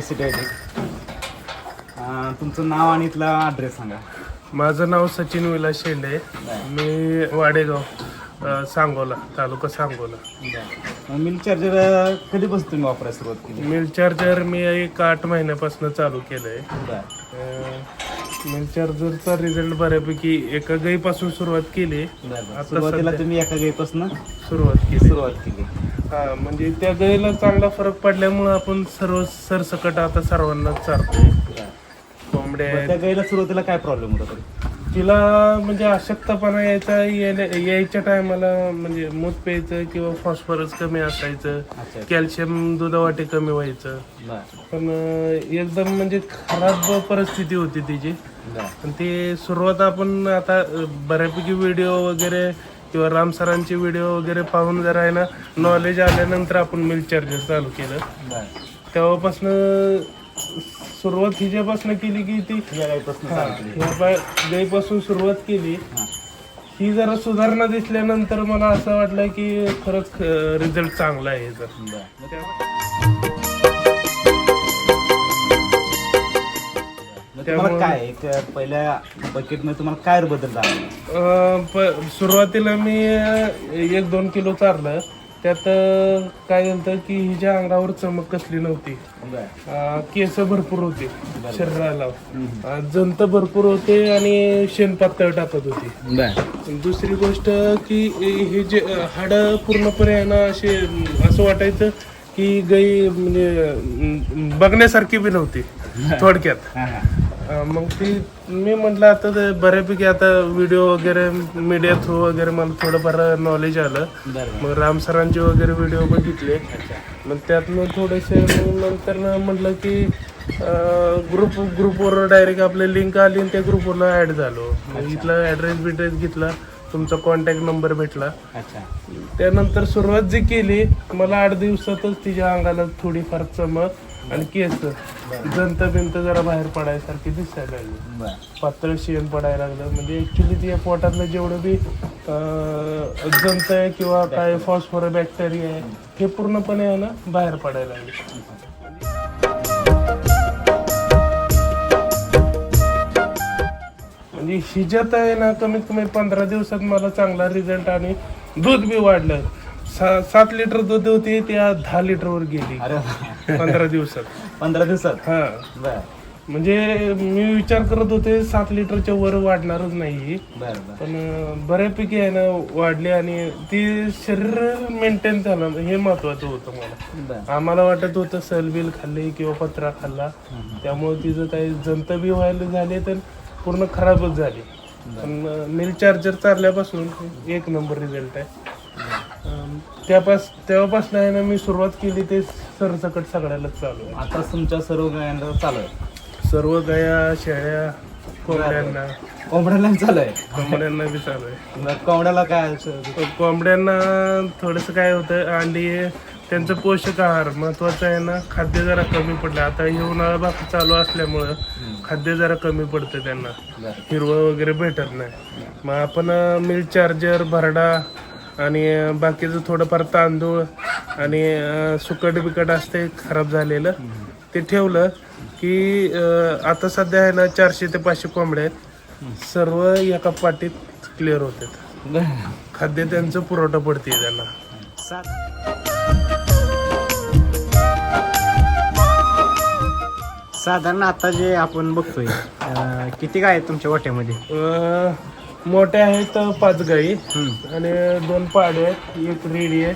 जय तुमचं नाव आणि इथला ॲड्रेस सांगा. माझं नाव सचिन विलास शेंडे. मी वाडेगाव सांगोला तालुका सांगोला. मिल्क चार्जर कधीपासून तुम्ही वापरायला सुरुवात केली? मिल चार्जर मी एक आठ महिन्यापासून चालू केलंय. बरं. मिल चार्जरचा रिझल्ट बऱ्यापैकी एका गाईपासून सुरुवात केली. सुरुवातीला तुम्ही एका गाईपासून सुरुवात केली. सुरुवात केली. हा म्हणजे त्या गाईला चांगला फरक पडल्यामुळे आपण सर्व सरसकट आता सर्वांनाच चालतोय बरं. कोंबड्या आहेत. त्या गाईला सुरुवातीला काय प्रॉब्लेम होता तरी? तिला म्हणजे अशक्तपणा यायचा यायला- यायच्या टायमाला म्हणजे मूत प्यायचं किंवा फॉस्फरस कमी असायचं अच्छा. कॅल्शियम दुधावाटे कमी व्हायचं. बरं. पण अं, एकदम म्हणजे खराब परिस्थिती होती तिची. बरं. पण ते सुरुवात आपण आता अं, बऱ्यापैकी व्हिडिओ वगैरे किंवा राम सरांचे व्हिडिओ वगैरे पाहून जरा आहे ना नॉलेज आल्यानंतर आपण मिल्क चार्जर चालू केलं. तेव्हापासनं सुरुवात हिच्यापासून केली की ती या गाईपासून हा, सुरुवात केली हां. ही जरा सुधारणा दिसल्यानंतर मला असं वाटलं की खरंच रिझल्ट चांगला आहे याचा. तुम्हाला त्यामुळं- काय एक पहिल्या बकेटमध्ये तुम्हाला काय बदल झाला? अं, प- सुरुवातीला मी अं, एक दोन किलो चारलं. त्यात अं, काय झालं की हिच्या अंगावर चमक कसली नव्हती अं, केस भरपूर होते शरीराला. अं, जंत भरपूर होते आणि शेण पातळ टाकत होती. बरं. दुसरी गोष्ट की हे जे हाड पूर्णपणे आहे ना असे असं वाटायचं की गाई म्हणजे अं, बघण्यासारखी बी नव्हती थोडक्यात. मग ती मी म्हटलं आता ते बऱ्यापैकी आता व्हिडिओ वगैरे मीडिया थ्रू वगैरे मला थोडंफार नॉलेज आलं. मग राम सरांचे वगैरे व्हिडिओ बघितले. मग त्यातनं थोडेसे नंतर ना म्हटलं की ग्रुप ग्रुपवर डायरेक्ट आपले लिंक आली आणि त्या ग्रुपवरला ॲड झालो. मग इथला ॲड्रेस बिड्रेस घेतला तुमचा कॉन्टॅक्ट नंबर भेटला. त्यानंतर सुरुवात जी केली मला आठ दिवसातच तिच्या अंगाला थोडीफार चमक आणि केस. जंत बिंत जरा बाहेर पडायसारखी दिसायला लागली. पातळ शेण पडायला लागलं. म्हणजे ऍक्च्युली ती पोटातलं जेवढं बी अं, जंत आहे किंवा काय फॉस्फोर बॅक्टेरिया आहे हे पूर्णपणे आहे ना बाहेर पडायला लागले. म्हणजे हिच्यात आहे ना कमीत कमी पंधरा दिवसात मला चांगला रिझल्ट आणि दूध बी वाढलं. सा सात लिटर दूध होती ती आज दहा लिटरवर गेली. अरे वा. पंधरा दिवसात. पंधरा दिवसात? हा. बरं. म्हणजे मी विचार करत होते सात लिटरच्या वर वाढणारच नाही. बरं बरं. पण अं, बऱ्यापैकी आहे ना वाढली आणि ती शरीर मेंटेन झालं. हे महत्वाचं होतं मला. बरं. आम्हाला वाटत होतं सलबिल खाल्ली किंवा पत्रा खाल्ला. त्यामुळे तिचं काही जंत बी व्हायला झाले तर पूर्ण खराबच झाली. पण मिल्क चार्जर चालल्यापासून एक नंबर रिझल्ट आहे. त्यापास तेव्हापासून आहे ना मी सुरुवात केली ते सरसकट सगळ्यालाच चालू आहे. आता तुमच्या सर्व गायांना चालू आहे. सर्व गाया शेळ्या कोंबड्यांना. कोंबड्याला चालू आहे. कोंबड्यांना बी चालू आहे. मग कोंबड्याला काय असं- कोंबड्यांना थोडंसं काय होतं अंडी त्यांचं पोषक आहार महत्वाचं आहे ना खाद्य जरा कमी पडलं. आता हे उन्हाळा भाग चालू असल्यामुळं खाद्य जरा कमी पडतं त्यांना. बरं. हिरवं वगैरे भेटत नाही. मग आपण मिल्क चार्जर भरडा आणि बाकीचं थोडंफार तांदूळ आणि सुकट बिकट असते खराब झालेलं. ते ठेवलं की आता सध्या आहे ना चारशे ते पाचशे कोंबड्या आहेत. सर्व एका पाटीत क्लिअर होतात खाद्य त्यांचं पुरवठा पडते त्यांना. साधारण आता जे आपण बघतोय किती गाय आहेत तुमच्या गोठ्यामध्ये अं, मोठ्या आहेत पाच गाई. आणि दोन पाडे आहेत एक रेडी आहे.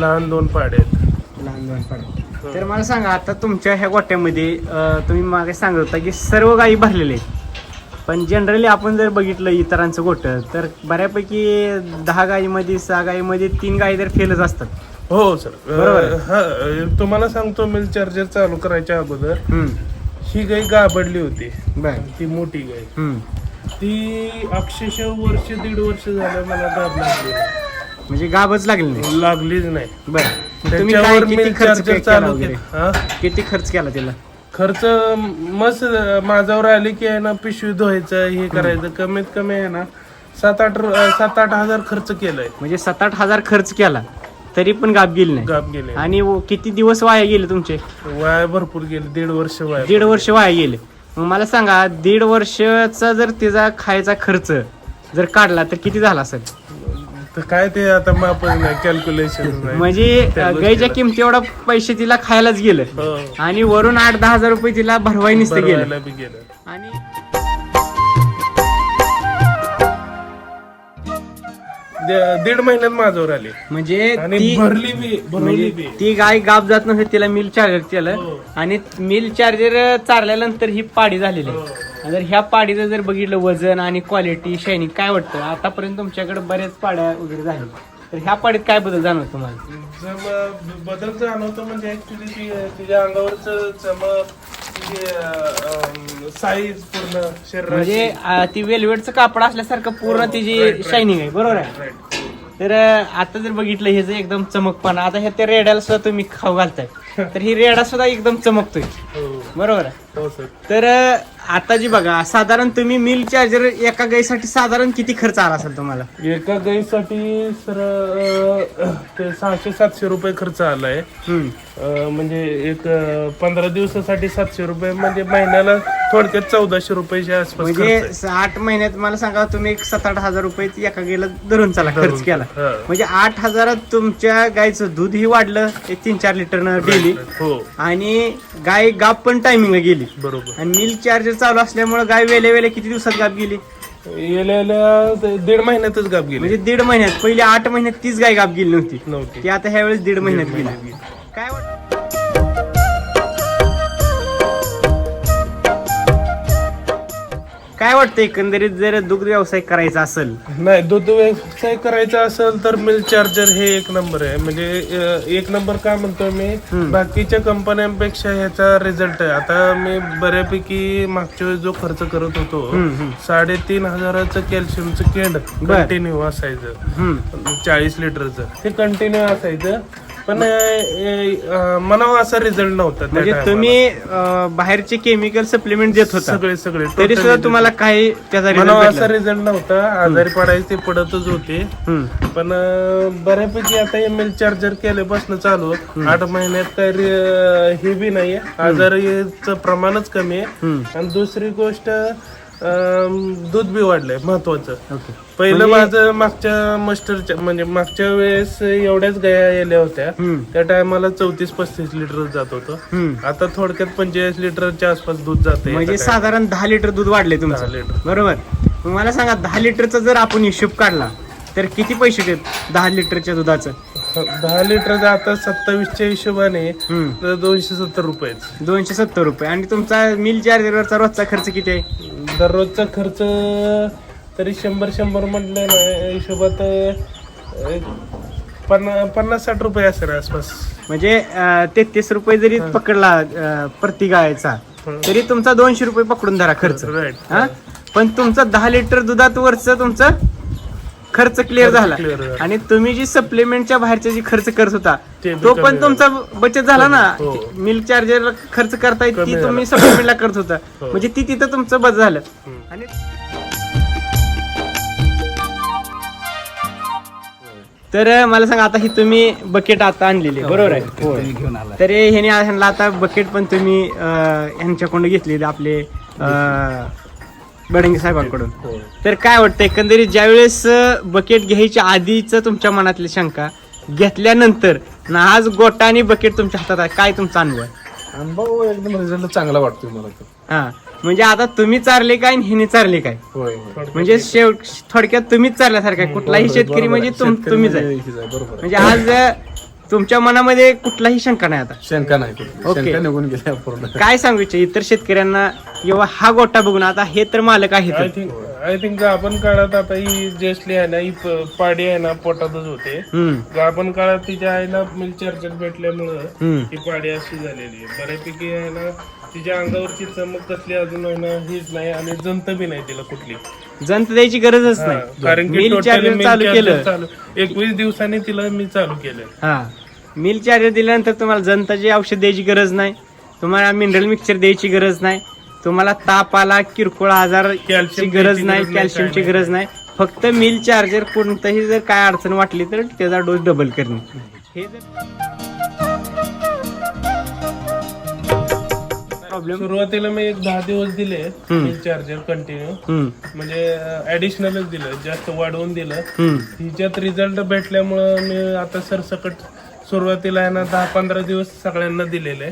लहान दोन पाडे आहेत. लहान लहान पाडे. तर मला सांगा आता तुमच्या ह्या गोठ्यामध्ये अं, तुम्ही मागे सांगत होता की सर्व गायी भरलेले आहेत. पण जनरली आपण जर बघितलं इतरांचं गोठं तर बऱ्यापैकी दहा गायीमध्ये सहा गायीमध्ये तीन गायी तर फेलच असतात. हो सर. बरोबर आहे. हा अं, तुम्हाला सांगतो मिल चार्जर चालू करायच्या अगोदर हम्म. ही गाय गाबडली होती. बर. ती मोठी गाय हम्म. ती अक्षरशः वर्ष दीड वर्ष झालं मला गाब लागली. म्हणजे गाभच लागली नाही? लागलीच नाही. बर. तुम्ही त्याच्यावर किती मिल खर्च केला चालू वगैरे? केलं. हा? किती खर्च केला त्याला खर्च मस्त माझ्यावर आले की आहे ना पिशवी धुवायचं हे करायचं कमीत कमी आहे ना सात आठ रु- सात आठ हजार खर्च केलाय. म्हणजे सात आठ हजार खर्च केला तरी पण गाप गेली नाही. गाप गेले आणि व- किती दिवस वाया गेले तुमचे? वाया भरपूर गेले दीड वर्ष वाया दीड वर्ष वाया गेले. मग मला सांगा दीड वर्षाचा जर तिचा खायचा खर्च जर काढला तर किती झाला असेल? तर काय ते आता माप नाही कॅल्क्युलेशन म्हणजे. गाईच्या किमती एवढा पैसे तिला खायलाच गेलं. हो. आणि वरून आठ दहा हजार रुपये तिला भरवाई नसते गेलं. आणि दे- दीड महिन्यात माझ्यावर आली म्हणजे आणि ती भरली बी भरवली म्हणजे ती गाय गाप जात नव्हती तिला मिल चार्जर केलं हो. आणि मिल चार्जर चारल्यानंतर ही पाडी झालेली आहे. हो. जर ह्या पाडीचं जर बघितलं वजन आणि क्वालिटी शायनिंग काय वाटतं आतापर्यंत तुमच्याकडे बऱ्याच पाड्या वगैरे झाल्या तर ह्या पाडीत काय बदल जाणवत तुम्हाला जम बदल जाणवतो म्हणजे ऍक्च्युली तिच्या अंगावरच चमक साईज पूर्ण शरीराची. म्हणजे अं, ती वेलवेटचं कापड असल्यासारखं पूर्ण हो, right, तिची right. शायनिंग आहे बरोबर आहे? Right. तर अं, आता जर बघितलं हे जे एकदम चमकपणा आता ह्या त्या रेड्याला सुद्धा तुम्ही खाऊ घालताय. तर ही रेडा सुद्धा एकदम चमकतोय. हो. बरोबर आहे? हो सर तर अं, आता जी बघा साधारण तुम्ही मिल चार्जर एका गाईसाठी साधारण किती खर्च आला असेल तुम्हाला? एका गाईसाठी सर अं, ते सहाशे सातशे रुपये खर्च आलाय. हम्म. अं, म्हणजे एक अं, पंधरा दिवसासाठी सातशे रुपये म्हणजे महिन्याला थोडक्यात चौदाशे रुपयाच्या आसपास खर्च म्हणजे. स- आठ महिन्यात मला सांगा तुम्ही एक सात आठ हजार रुपये ती एका गाईला धरून चला खर्च केला. हा. म्हणजे आठ हजारात तुमच्या गायचं दूधही वाढलं एक तीन चार लिटरनं डेली. हो. आणि गाय गाप पण टायमिंगला गेली. बरोबर. आणि मिल्क चार्जर चालू असल्यामुळे गाय वेले वेले किती दिवसात गाप गेली? दीड महिन्यातच गाप गेली. म्हणजे दीड महिन्यात पहिले आठ महिन्यात तीच गाय गाप गेली नव्हती. नव्हती. ती आता ह्या वेळेस दीड महिन्यात गेली. काय वाटतं काय वाटतं एकंदरीत जर दुग्ध व्यवसाय करायचा असेल? नाही दूध व्यवसाय करायचा असेल तर मिल्क चार्जर हे एक नंबर आहे. म्हणजे अं, एक नंबर का म्हणतो मी? बाकीच्या कंपन्यांपेक्षा ह्याचा रिझल्ट आहे. आता मी बऱ्यापैकी मागच्या वेळेस जो खर्च करत होतो साडेतीन हजाराचं कॅल्शियमचं केंड. कंटिन्यू असायचं. हम्म. चाळीस लिटरचं. ते कंटिन्यू असायचं. पण अं, असा रिझल्ट नव्हता त्या म्हणजे. तुम्ही अं, बाहेरचे केमिकल सप्लिमेंट देत होता. सगळे सगळे तरी सुद्धा तुम्हाला काही त्याचा भेटला असा रिझल्ट नव्हता. आजारी पडायचे ते पडतच होते. पण अं, बऱ्यापैकी आता एम एल चार्जर केल्यापासून चालू आठ महिन्यात रे- हे बी नाहीये. आजारीचं प्रमाणच कमी आहे. आणि दुसरी गोष्ट अं, दूध बी वाढलंय महत्वाचं. ओके. पहिलं म्हणजे- माझं मागच्या मस्टरच्या म्हणजे मागच्या वेळेस एवढ्याच गाया गेल्या होत्या. हम्म. त्या टायमाला चौतीस पस्तीस लिटर जात होतं. हम्म. आता थोडक्यात पंचेचाळीस लिटरच्या आसपास दूध जाते म्हणजे साधारण दहा लिटर दूध वाढले तुमचं. दहा लिटर. बरोबर. मग मला सांगा दहा लिटरचा जर आपण हिशोब काढला तर किती पैसे देत दहा लिटरच्या दुधाचं? दहा लिटरचा आता सत्तावीसच्या हिशोबाने हम्म. तर दोनशे सत्तर रुपये दोनशे सत्तर रुपये. आणि तुमचा मिल चार्जरवरचा रोजचा खर्च किती आहे? दररोजचा खर्च तरी शंभर शंभर म्हटलं ना हिशोबात पन्ना पन्नास साठ रुपये असेल आसपास. म्हणजे तेहतीस रुपये जरी पकडला अं, प्रति गायचा तरी तुमचा दोनशे रुपये पकडून धरा खर्च. राईट हा? पण तुमचा दहा लिटर दुधात वरच तुमचं खर्च क्लिअर झाला clear झाला. आणि तुम्ही जी सप्लिमेंटच्या बाहेरचे जी खर्च करत होता ते पण तुमचा बचत झाला ना हो. मिल्क चार्जर खर्च करताय कमी ती झाला. तुम्ही सप्लिमेंटला करत होता हो. म्हणजे ती तिथं तुमचं बच झालं. आणि तर मला सांगा आता ही तुम्ही बकेट आता आणलेली आहे, बरोबर आहे घेऊन आला तर ह्याने ह्यांना आता बकेट पण तुम्ही अं, ह्यांच्याकडून घेतलेली आपले अं, बडंगे साहेबांकडून हो. तर काय वाटतं एकंदरीत ज्यावेळेस बकेट घ्यायच्या आधीच तुमच्या मनातली शंका घेतल्यानंतर ना आज गोटा आणि बकेट तुमच्या हातात आहे काय तुमचा अनुभव आहे? अनुभव एकदम रिझल्ट चांगला वाटतोय मला हा म्हणजे आता तुम्ही चारले काय आणि ह्याने चारले काय होय म्हणजे शेवट थोडक्यात तुम्हीच चारल्यासारखं आहे. कुठलाही शेतकरी म्हणजे तुम- तुम्हीच आहे बरोबर आहे. म्हणजे आज अं, तुमच्या मनामध्ये कुठलाही शंका नाही आता? शंका नाही कुठली. ओके. शंका निघून गेल्या पूर्ण. काय सांगू इच्छा इतर शेतकऱ्यांना किंवा हा गोटा बघून आता हे तर मालक आय आहेत थिंक आय थिंक आपण काळात आता ही जेसली आहे ना ही प- पाडी आहे ना पोटातच होते. हम्म. आपण काळात तिच्या आईला मिल्क चार्जर भेटल्यामुळं हम्म. ही पाडी अशी झालेली आहे. बऱ्यापैकी आहे ना तिच्या अंगावरची चमक कसली अजून आहे ना हीच नाही आणि जंत बी नाही तिला कुठली. जंत द्यायची गरजच हा, नाही. कारण की मिल चार्जर चालू केलं. एकवीस दिवसांनी तिला मी चालू केलं हा. मिल चार्जर दिल्यानंतर तुम्हाला जंताची औषध द्यायची गरज नाही. तुम्हाला मिनरल मिक्सर द्यायची गरज नाही. तुम्हाला ताप आला किरकोळ आजारची Calcium गरज द्यायची नाही गरज नाही, कॅल्शियमची काय गरज नाही. फक्त मिल चार्जर कोणतंही जर काय अडचण वाटली तर त्याचा डोस डबल करणे. हे जर प्रॉब्लेम सुरुवातीला मी एक दहा दिवस दिले. चार्जर कंटिन्यू म्हणजे ऍडिशनलच दिलं जास्त वाढवून दिलं. हिच्यात रिझल्ट भेटल्यामुळं मी आता सरसकट सुरुवातीला आहे ना दहा पंधरा दिवस सगळ्यांना दिलेले.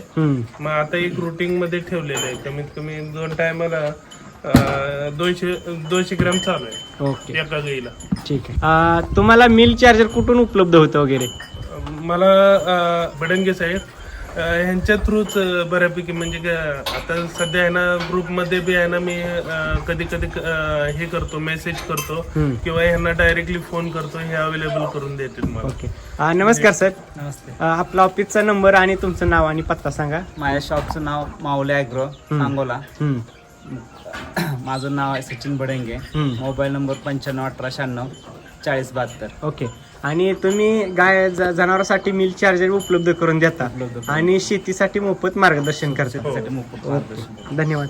मग आता एक रुटीन मध्ये ठेवलेलं आहे. कमीत कमी दोन टायमाला दोनशे दोनशे ग्रॅम चालू आहे. ओके. एका गाईला. ठीक आहे. अं, तुम्हाला मिल चार्जर कुठून उपलब्ध होतं वगैरे? मला अं, बडंगे साहेब. ह्यांच्या थ्रूच बऱ्यापैकी म्हणजे आता सध्या आहे ना ग्रुपमध्ये बी आहे ना मी कधी कधी हे करतो मेसेज करतो. किंवा ह्यांना डायरेक्टली फोन करतो हे अवेलेबल करून देतील मला. ओके अं, नमस्कार सर नमस्ते. अं, आपला ऑफिसचा नंबर आणि तुमचं नाव आणि पत्ता सांगा. माझ्या शॉपचं नाव माऊले ॲग्रो सांगोला. हम्म. माझं नाव आहे सचिन बडेंगे. हम्म. मोबाईल नंबर पंच्याण्णव अठरा शहाण्णव. चाळीस बहात्तर. ओके. आणि तुम्ही गाय ज- जनावरांसाठी मिल चार्जर उपलब्ध करून देता. उपलब्ध करून. आणि शेतीसाठी मोफत मार्गदर्शन करता. साठी मोफत मार्गदर्शन. धन्यवाद.